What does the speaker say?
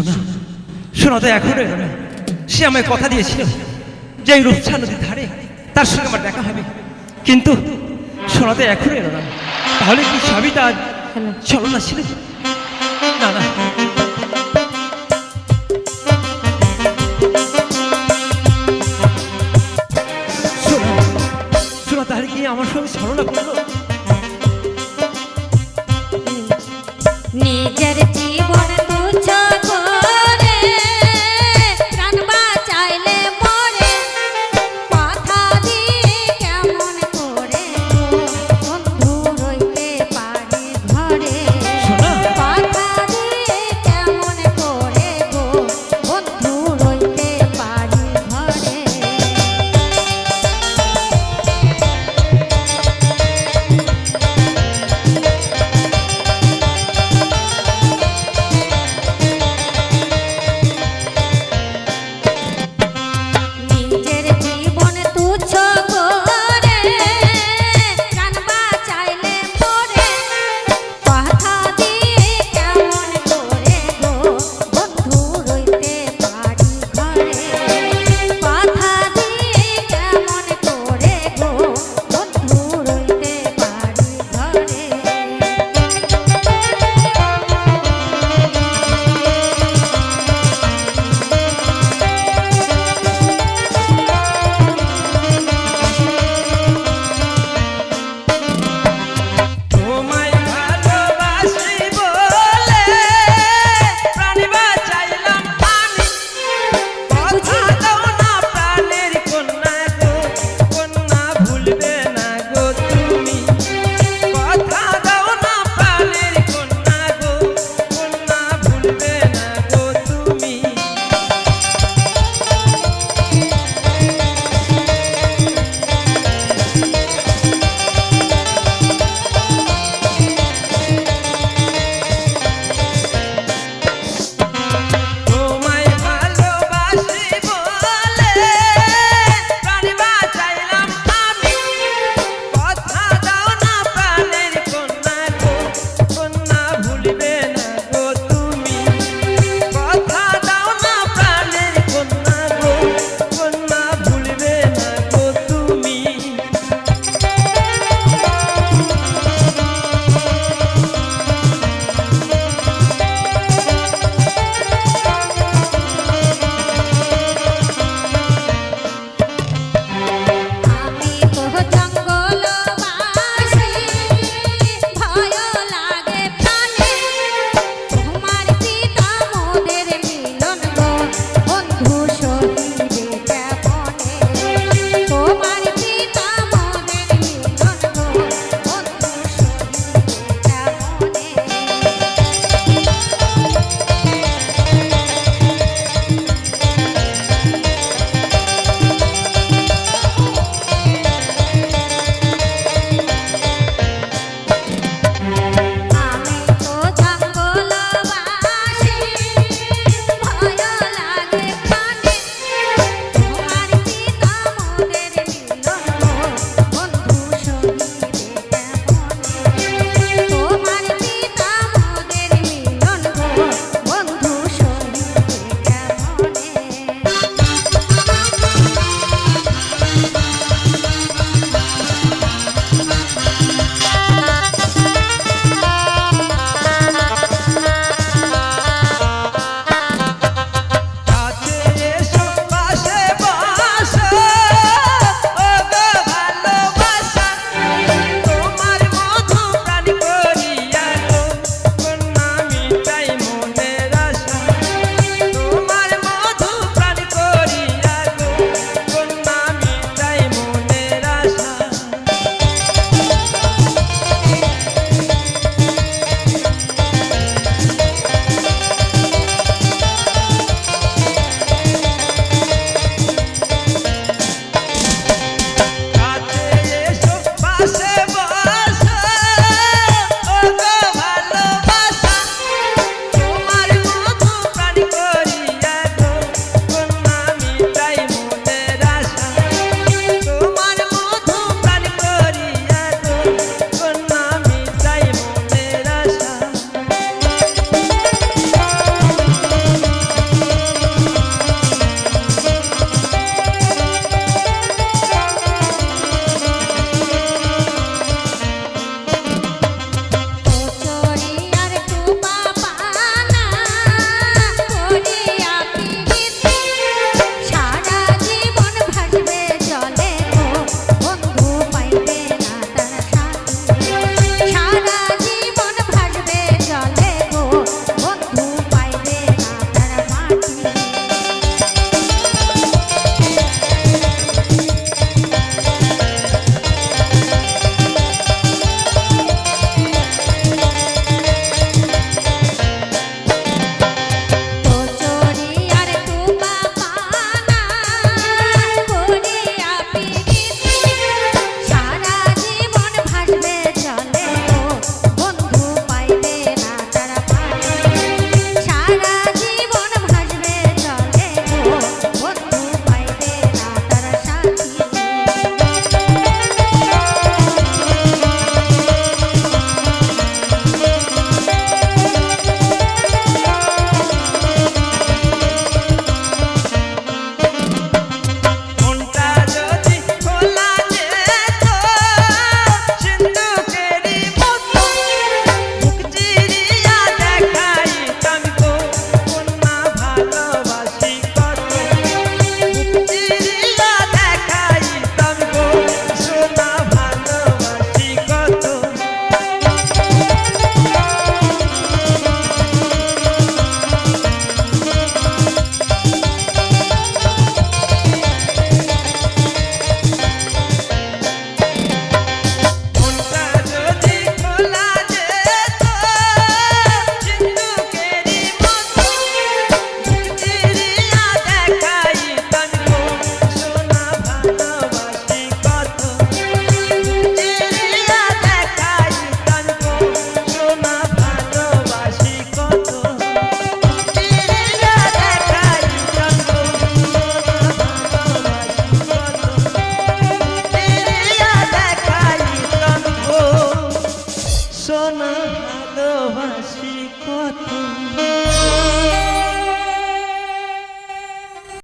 শোনা শোনা তো এখনও। সে আমায় কথা দিয়েছিল যে এই রূপসা নদীর ধারে তার সঙ্গে আমার দেখা হবে। কিন্তু শোনা তো এখনও এলো না। তাহলে কি সবই তার ছলনা ছিল? না না। শোনা, তাহলে কি আমার সঙ্গে ছলনা করল? নিজের